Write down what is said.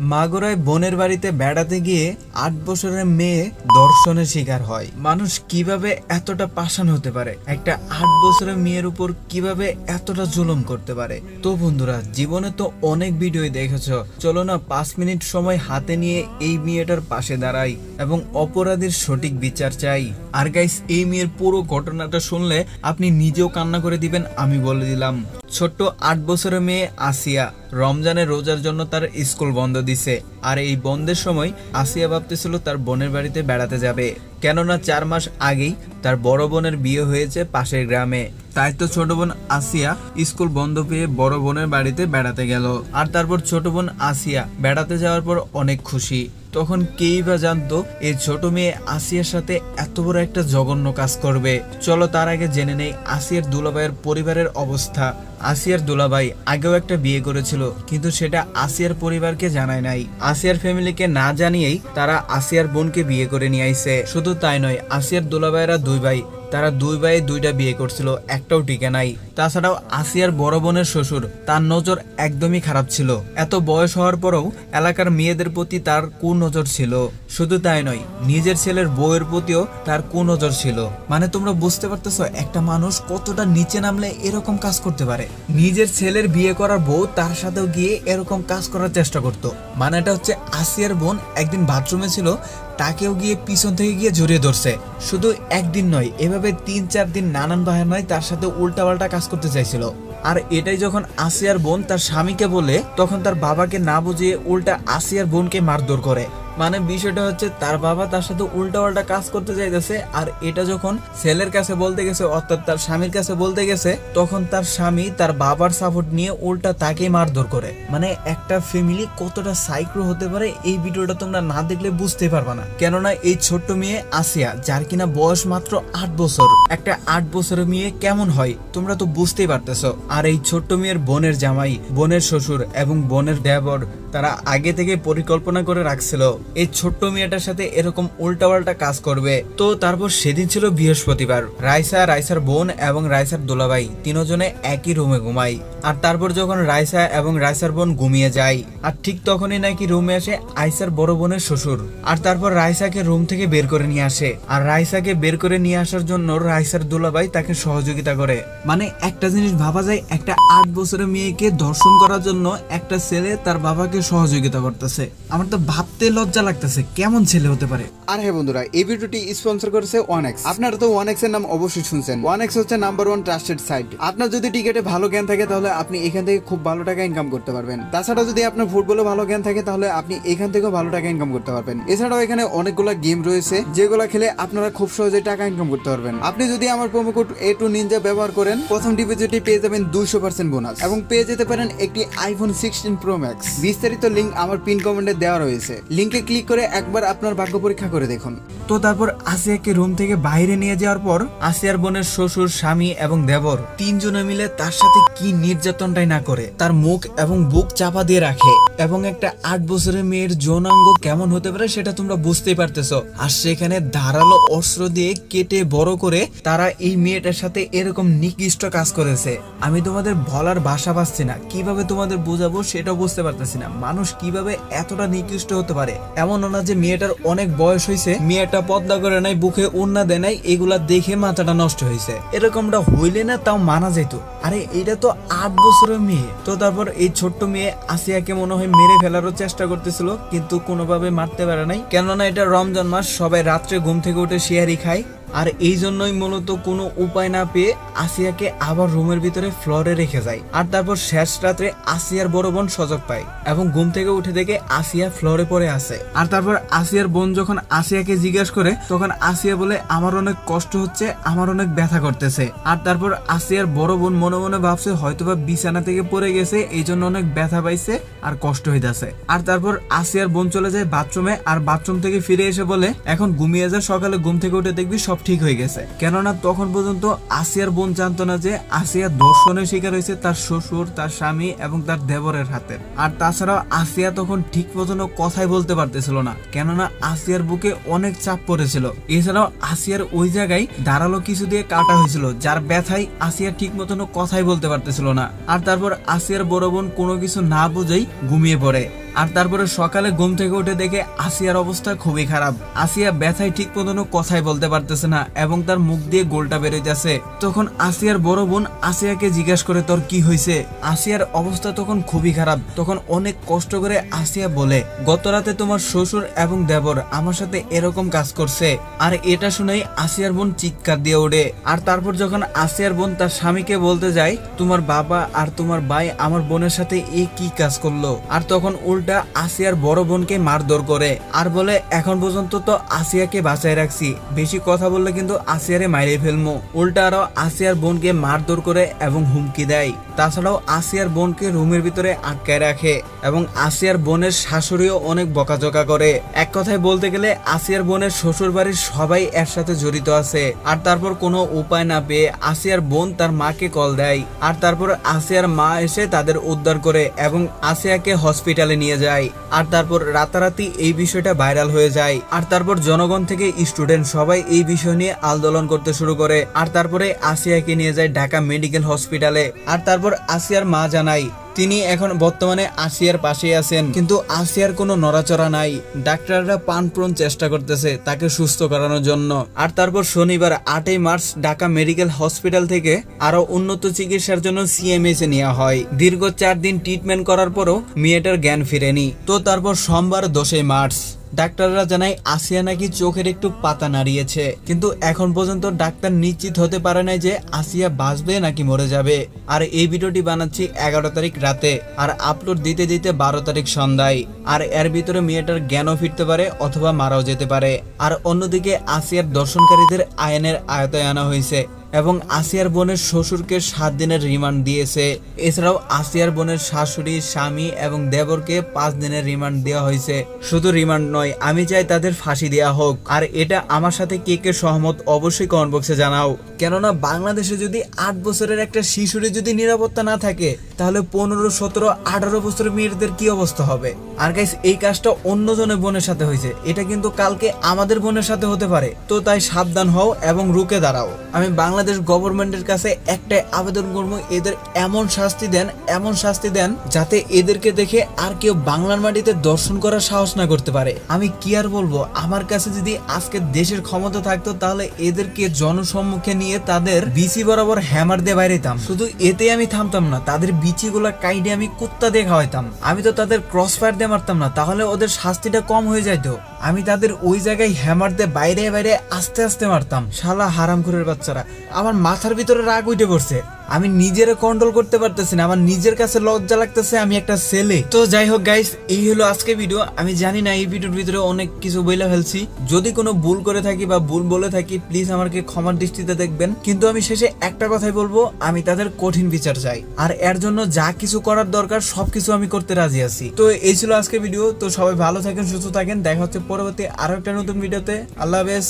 মাগুরায় বোনের বাড়িতে বেড়াতে গিয়ে আট বছরের মেয়ে দর্শনের শিকার হয়। মানুষ কীভাবে এতটা পাষাণ হতে পারে? একটা আট বছরের মেয়ের উপর কীভাবে এতটা জুলুম করতে পারে? তো বন্ধুরা, জীবনে তো অনেক ভিডিও দেখেছ। চলো না পাঁচ মিনিট সময় হাতে নিয়ে এই মেয়েটার পাশে দাঁড়াই এবং অপরাধীর সঠিক বিচার চাই। আর গাইস এই মেয়ের পুরো ঘটনাটা শুনলে আপনি নিজেও কান্না করে দিবেন, আমি বলে দিলাম। ছোট্ট আট বছরের মেয়ে আসিয়া রমজানের রোজার জন্য তার স্কুল বন্ধ দিছে। আর এই বন্ধের সময় আসিয়া ভাবতেছিল তার বোনের বাড়িতে বেড়াতে যাবে। কেননা চার মাস আগেই তার বড় বোনের বিয়ে হয়েছে পাশের গ্রামে। তাই তো ছোট বোন আসিয়া স্কুল বন্ধ পেয়ে বড় বোনের বাড়িতে বেড়াতে গেল। আর তারপর ছোট বোন আসিয়া বেড়াতে যাওয়ার পর অনেক খুশি। তখন কেই বা জানতো, এই ছোট মেয়ে আসিয়ার সাথে এত বড় একটা জঘন্য কাজ করবে। চলো তার আগে জেনে নেই আসিয়ার দুলাভাইয়ের পরিবারের অবস্থা। আসিয়ার দুলাভাই আগেও একটা বিয়ে করেছিল, কিন্তু সেটা আসিয়ার পরিবারকে জানায় নাই। আসিয়ার ফ্যামিলিকে না জানিয়েই তারা আসিয়ার বোনকে বিয়ে করে নিয়ে আইছে শুধু তাই নয়, আসিয়ার দুলাভাইরা দুই ভাই তারা দুই ভাই দুইটা বিয়ে করছিল, একটাও টিকে নাই। তাছাড়াও আসিয়ার বড় বোনের শ্বশুর, তার নজর একদমই খারাপ ছিল। এত বয়স হওয়ার পরেও এলাকার মেয়েদের প্রতি তার কুনজর ছিল। শুধু তাই নয়, নিজের ছেলের বউয়ের প্রতিও তার কুনজর ছিল। মানে তোমরা বুঝতে পারতেছো, একটা মানুষ কতটা নিচে নামলে এরকম কাজ করতে পারে। নিজের ছেলের বিয়ে করার বউ তার সাথেও গিয়ে এরকম কাজ করার চেষ্টা করতো। মানে এটা হচ্ছে আসিয়ার বোন একদিন বাথরুমে ছিল তাকেও গিয়ে পিছন থেকে গিয়ে জড়িয়ে ধরছে। শুধু একদিন নয়, এভাবে তিন চার দিন নানান বাহানায় তার সাথে উল্টাপাল্টা কাজ করতে চাইছিল। আর এটাই যখন আসিয়ার বোন তার স্বামীকে বলে, তখন তার বাবাকে না বুঝিয়ে উল্টা আসিয়ার বোনকে মারধর করে। মানে বিষয়টা হচ্ছে তার বাবা তার সাথে উল্টা পাল্টা কাজ করতে চাইতেছে আর এটা যখন ছেলের কাছে বলতে গেছে, অর্থাৎ তার স্বামীর কাছে বলতে গেছে, তখন তার স্বামী তার বাবার সাপোর্ট নিয়ে উল্টা তাকেই মারধর করে। মানে একটা ফ্যামিলি কতটা সাইক্রো হতে পারে এই ভিডিওটা তোমরা না দেখলে বুঝতে পারবা না। কেননা এই ছোট্ট মেয়ে আসিয়া, যার কিনা বয়স মাত্র আট বছর, একটা আট বছরের মেয়ে কেমন হয় তোমরা তো বুঝতেই পারতেছো। আর এই ছোট্ট মেয়ের বোনের জামাই, বোনের শ্বশুর এবং বোনের দেবর তারা আগে থেকে পরিকল্পনা করে রাখছিল, এই ছোট্ট মেয়েটার সাথে এরকম উল্টাপাল্টা কাজ করবে। তো তারপর সেদিন ছিল বৃহস্পতিবার। রাইসা, রাইসার বোন এবং রাইসার দোলাভাই তিনজনে একই রুমে ঘুমাই আর তারপর যখন রাইসা এবং রাইসার বোন ঘুমিয়ে যায়, আর ঠিক তখনই নাকি রুমে আসে আইসার বড় বোনের শ্বশুর। আর তারপর রাইসাকে রুম থেকে বের করে নিয়ে আসে। আর রাইসাকে বের করে নিয়ে আসার জন্য রাইসার দুলাভাই তাকে সহযোগিতা করে। মানে একটা জিনিস ভাবা যায়, একটা আট বছরের মেয়েকে দর্শন করার জন্য একটা ছেলে তার বাবাকে সহযোগিতা করতেছে। আমার তো ভাবতে লজ্জা লাগতেছে, কেমন ছেলে হতে পারে? আর হ্যাঁ বন্ধুরা, এই ভিডিওটি স্পন্সর করেছে ওয়ানেক্স আপনারা তো ওয়ানেক্স এর নাম অবশ্যই শুনছেন। ওয়ানেক্স হচ্ছে নাম্বার ওয়ান ট্রাস্টেড সাইট আপনার যদি টিকেটে ভালো জ্ঞান থাকে, তাহলে আপনি এখান থেকে খুব ভালো টাকা ইনকাম করতে পারবেন। তাছাড়া যদি আপনার ফুটবলে ভালো জ্ঞান থাকে, তাহলে আপনি এখান থেকেও ভালো টাকা ইনকাম করতে পারবেন। এছাড়াও এখানে অনেকগুলো গেম রয়েছে, যেগুলো খেলে আপনারা খুব সহজে টাকা ইনকাম করতে পারবেন। আপনি যদি আমার promo code A two ninja ব্যবহার করেন, প্রথম ডিপোজিটে পেয়ে যাবেন দুশো পার্সেন্ট বোনাস এবং পেয়ে যেতে পারেন একটি আইফোন সিক্সটিন প্রো ম্যাক্স বিস্তারিত লিঙ্ক আমার পিন কমেন্টে দেওয়া রয়েছে। লিঙ্কে ক্লিক করে একবার আপনার ভাগ্য পরীক্ষা করে দেখুন। তো তারপর আসিয়াকে রুম থেকে বাইরে নিয়ে যাওয়ার পর আসিয়ার বোনের শ্বশুর, স্বামী এবং দেবর তিনজনে মিলে তার সাথে কি নির্যাতনটাই না করে, তার মুখ এবং বুক চাপা দিয়ে রাখে এবং একটা আট বছরের মেয়ের যৌনাঙ্গ কেমন হতে পারে সেটা তোমরা বুঝতেই পারতেছো। আর সেখানে ধারালো অস্ত্র দিয়ে কেটে বড় করে তারা এই মেয়েটার সাথে এরকম নিকৃষ্ট কাজ করেছে। আমি তোমাদের বলার বাসা পাচ্ছি না। কীভাবে তোমাদের বোঝাবো সেটাও বুঝতে পারতেছি না। মানুষ কীভাবে এতটা নিকৃষ্ট হতে পারে? এমন না যে মেয়েটার অনেক বয়স হয়েছে মেয়েটা পদ্মা করে নাই, বুকে উন্না দেয় নাই, এগুলা দেখে মাথাটা নষ্ট হয়েছে এরকমটা হইলে না তাও মানা যেত আরে এটা তো আট বছরের মেয়ে। তো তারপর এই ছোট্ট মেয়ে আসিয়াকে মনে হয় মেরে ফেলারও চেষ্টা করতেছিল, কিন্তু কোনোভাবে মারতে পারে নাই। কেননা এটা রমজান মাস, সবাই রাত্রে ঘুম থেকে উঠে শেয়ারি খায়। আর এই জন্যই মূলত কোনো উপায় না পেয়ে আসিয়াকে আবার রুমের ভিতরে ফ্লোরে রেখে যায়। আর তারপর শেষ রাত্রে আসিয়ার বড় বোন সজগ পায় এবং ঘুম থেকে উঠে দেখে আসিয়া ফ্লোরে পড়ে আছে। আর তারপর আসিয়ার বোন যখন আসিয়াকে জিজ্ঞেস করে, তখন আসিয়া বলে, আমার অনেক কষ্ট হচ্ছে, আমার অনেক ব্যথা করতেছে। আর তারপর আসিয়ার বড় বোন মনে মনে ভাবছে, হয়তোবা বিছানা থেকে পড়ে গেছে এই জন্য অনেক ব্যথা পাইছে আর কষ্ট হইতাছে। আর তারপর আসিয়ার বোন চলে যায় বাথরুমে, আর বাথরুম থেকে ফিরে এসে বলে, এখন ঘুমিয়ে যা, সকালে ঘুম থেকে উঠে দেখবি সব ঠিক হয়ে গেছে। কেননা তখন পর্যন্ত আসিয়ার বোন জানতো না যে আসিয়া ধর্ষণের শিকার হয়েছে তার শ্বশুর, তার স্বামী এবং তার দেবরের হাতে। আর তাছাড়াও আসিয়া তখন ঠিক মতন কথাই বলতে পারতেছিল না। কেননা আসিয়ার বুকে অনেক চাপ পড়েছিল। এছাড়াও আসিয়ার ওই জায়গায় ধারালো কিছু দিয়ে কাটা হয়েছিল, যার ব্যথায় আসিয়া ঠিক মতন কথাই বলতে পারতেছিল না। আর তারপর আসিয়ার বড় বোন কোনো কিছু না বুঝেই ঘুমিয়ে পড়ে। আর তারপরে সকালে ঘুম থেকে উঠে দেখে আসিয়ার অবস্থা খুবই খারাপ। আসিয়া ব্যথায় ঠিক মতন কথাই বলতে পারতেছে না এবং তার মুখ দিয়ে গোলটা বেরোইতেছে তখন আসিয়ার বড় বোন আসিয়াকে জিজ্ঞেস করে, তোর কি হয়েছে? আসিয়ার অবস্থা তখন খুবই খারাপ। তখন অনেক কষ্ট করে আসিয়া বলে গত রাতে তোমার শ্বশুর এবং দেবর আমার সাথে এরকম কাজ করছে। আর এটা শুনেই আসিয়ার বোন চিৎকার দিয়ে ওঠে। আর তারপর যখন আসিয়ার বোন তার স্বামীকে বলতে যায়, তোমার বাবা আর তোমার ভাই আমার বোনের সাথে এ কি কাজ করল? আর তখন উল্টা আসিয়ার বড় বোনকে মারধর করে। আর বলে, এখন পর্যন্ত তো আসিয়াকে বাঁচায় রাখছি। বেশি কথা বললে কিন্তু আসিয়ারে মাইরে ফেলমো। উল্টা আরও আসিয়ার বোনকে মারধর করে এবং হুমকি দেয়। তাছাড়াও আসিয়ার বোনকে রুমের ভিতরে আটকায় রাখে এবং আসিয়ার বোনের শাশুড়িও অনেক বকাঝকা করে। এক কথায় বলতে গেলে, আসিয়ার বোনের শ্বশুর বাড়ির সবাই এর সাথে জড়িত আছে। আর তারপর কোনো উপায় না পেয়ে আসিয়ার বোন তার মাকে কল দেয়। আর তারপর আসিয়ার মা এসে তাদের উদ্ধার করে এবং আসিয়াকে হসপিটালে নিয়ে যায়। আর তারপর রাতারাতি এই বিষয়টা ভাইরাল হয়ে যায়। আর তারপর জনগণ থেকে স্টুডেন্ট সবাই এই বিষয় নিয়ে আন্দোলন করতে শুরু করে। আর তারপরে আসিয়াকে নিয়ে যায় ঢাকা মেডিকেল হসপিটালে। আর তারপর আসিয়ার মা জানায় তিনি এখন বর্তমানে আসিয়ার পাশে আছেন। কিন্তু আসিয়ার কোনো নড়াচড়া নাই। ডাক্তাররা প্রাণপ্রণ চেষ্টা করতেছে তাকে সুস্থ করানোর জন্য। আর তারপর শনিবার আটই মার্চ ঢাকা মেডিকেল হসপিটাল থেকে আরও উন্নত চিকিৎসার জন্য সিএমএস এ নেওয়া হয়। দীর্ঘ চার দিন ট্রিটমেন্ট করার পরও মেয়েটার জ্ঞান ফিরেনি। তো তারপর সোমবার দশই মার্চ ডাক্তাররা জানায়, আসিয়া নাকি চোখের একটু পাতা নাড়িয়েছে। কিন্তু এখন পর্যন্ত ডাক্তার নিশ্চিত হতে পারে নাই যে আসিয়া বাঁচবে নাকি মরে যাবে। আর এই ভিডিওটি বানাচ্ছি এগারো তারিখ রাতে, আর আপলোড দিতে দিতে বারো তারিখ সন্ধ্যায়। আর এর ভিতরে মেয়েটার জ্ঞানও ফিরতে পারে অথবা মারাও যেতে পারে। আর অন্যদিকে আসিয়ার দর্শনকারীদের আইনের আয়তায় আনা হয়েছে। এবং আসিয়ার বোনের শ্বশুরকে সাত দিনের রিমান্ড দিয়েছে। এছাড়াও আসিয়ার বোনের শাশুড়ি, স্বামী এবং দেবরকে পাঁচ দিনের রিমান্ড দেওয়া হয়েছে। শুধু রিমান্ড নয়, আমি চাই তাদের ফাঁসি দেওয়া হোক। আর এটা আমার সাথে কে কে সহমত অবশ্যই কমেন্ট বক্সে জানাও। কেননা বাংলাদেশে যদি আট বছরের একটা শিশুরে যদি নিরাপত্তা না থাকে, তাহলে পনেরো, সতেরো, আঠারো বছরের মেয়েদের কি অবস্থা হবে? আর গাইস এই কাজটা অন্য জনের বোনের সাথে হয়েছে। এটা কিন্তু কালকে আমাদের বোনের সাথে হতে পারে। তো তাই সাবধান হও এবং রুকে দাঁড়াও। আমি বাংলাদেশ গভর্নমেন্টের কাছে একটাই আবেদন করব, এদের এমন শাস্তি দেন, এমন শাস্তি দেন যাতে এদেরকে দেখে আর কেউ বাংলার মাটিতে দর্শন করার সাহস না করতে পারে। আমি কি আর বলব? আমার কাছে যদি আজকে দেশের ক্ষমতা থাকতো, তাহলে এদেরকে জনসম্মুখে নিয়ে তাদের বিচি বরাবর হ্যামার দিয়ে বাইরেতাম শুধু এতে আমি থামতাম না, তাদের বিচিগুলা কাইডে আমি কুত্তা দিয়ে খাওয়াইতাম। আমি তো তাদের ক্রস ফায়ার দিয়ে মারতাম না, তাহলে ওদের শাস্তিটা কম হয়ে যাইতো। আমি তাদের ওই জায়গায় হ্যামার দিয়ে বাইরে বাইরে আস্তে আস্তে মারতাম। শালা হারাম ঘুরের বাচ্চারা। আমার মাথার ভিতরে রাগ উঠে পড়ছে। আমি নিজের কন্ট্রোল করতে পারতেছি না, আমার নিজের কাছে লজ্জা লাগতেছে আমি একটা ছেলে। তো যাই হোক গাইস এই হলো আজকে ভিডিও আমি জানি না এই ভিডিওর ভিতরে অনেক কিছু বইলা ফেলছি। যদি কোনো ভুল করে থাকি বা ভুল বলে থাকি প্লিজ আমাকে ক্ষমার দৃষ্টিতে দেখবেন। কিন্তু আমি শেষে একটা কথাই বলব, আমি তাদের কঠিন বিচার চাই। আর এর জন্য যা কিছু করার দরকার, সবকিছু আমি করতে রাজি আছি। তো এই ছিল আজকে ভিডিও তো সবাই ভালো থাকেন, সুস্থ থাকেন। দেখা হচ্ছে পরবর্তী আরও একটা নতুন ভিডিওতে আল্লাহ হাফেজ।